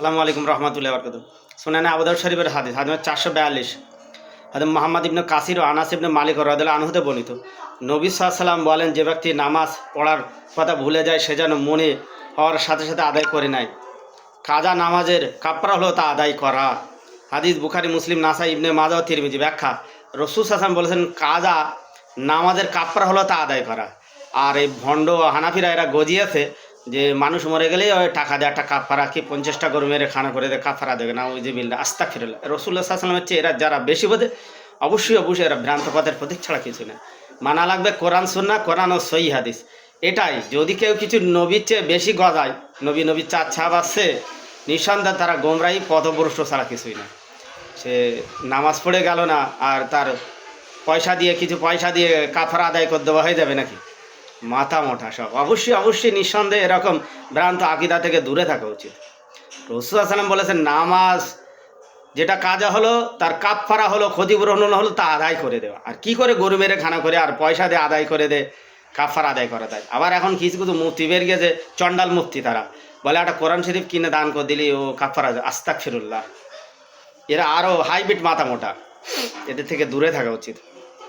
সালামু আলাইকুম রহমতুল্লাহ বরকত শোনেন আবুদাউদ শরীফের হাদিস হাদিস চারশো বিয়াল্লিশ। হাদিস মোহাম্মদ ইবনে কাসির ও আনাস ইবনে মালিক রদাল আনহুতে বর্ণিত। নবী সাল্লাম বলেন, যে ব্যক্তি নামাজ পড়ার কথা ভুলে যায়, সে যেন মনে হওয়ার সাথে সাথে আদায় করে নেয়। কাজা নামাজের কাপড়া হলো তা আদায় করা। হাদিস বুখারি, মুসলিম নাসা ইবনে মাজা ও তিরমিজি ব্যাখ্যা। রসুল হাসান বলেছেন, কাজা নামাজের কাপড়া হলো তা আদায় করা। আর এই ভণ্ড হানাফিরা এরা গজিয়েছে যে মানুষ মরে গেলেই ওই টাকা দেয় একটা কাপড়া কি পঞ্চাশটা গরু মেরে খানা করে দেয় কাপড়া দেবে না, ওই যে বিলটা আস্তা ফিরল রসুল্লাহ সাল্লামের চেয়ে এরা যারা বেশি বোধে অবশ্যই অবশ্যই এরা ভ্রান্ত পথের প্রতীক ছাড়া কিছু না। মানা লাগবে কোরআন সুন্না কোরআন ও সই হাদিস। এটাই, যদি কেউ কিছু নবীর চেয়ে বেশি গজায়, নবী নবীর চার ছাপ আসছে, নিঃসন্দেহে তারা গোমরাই পথভ্রষ্ট ছাড়া কিছুই না। সে নামাজ পড়ে গেল না, আর তার পয়সা দিয়ে, কিছু পয়সা দিয়ে কাফারা আদায় করে দেওয়া হয়ে যাবে নাকি? মাথা মোটা সব। অবশ্যই অবশ্যই নিঃসন্দেহে এরকম ভ্রান্ত আকিদা থেকে দূরে থাকা উচিত। রসুল আসলাম বলেছেন, নামাজ যেটা কাজা হলো, তার কাপফারা হলো, ক্ষতিপূরণ হলো তা আদায় করে দেওয়া। আর কি করে গরু মেরে খানা করে, আর পয়সা দিয়ে আদায় করে দে কাফার আদায় করা দেয় আবার এখন কিছু কিছু মূর্তি বের গেছে চণ্ডাল মূর্তি তারা। বলে, একটা কোরআন শরীফ কিনে দান করে দিলি, ও কাফারা আস্তাক ফিরুল্লাহ এরা আরও হাইব্রিড মাথা মোটা। এদের থেকে দূরে থাকা উচিত।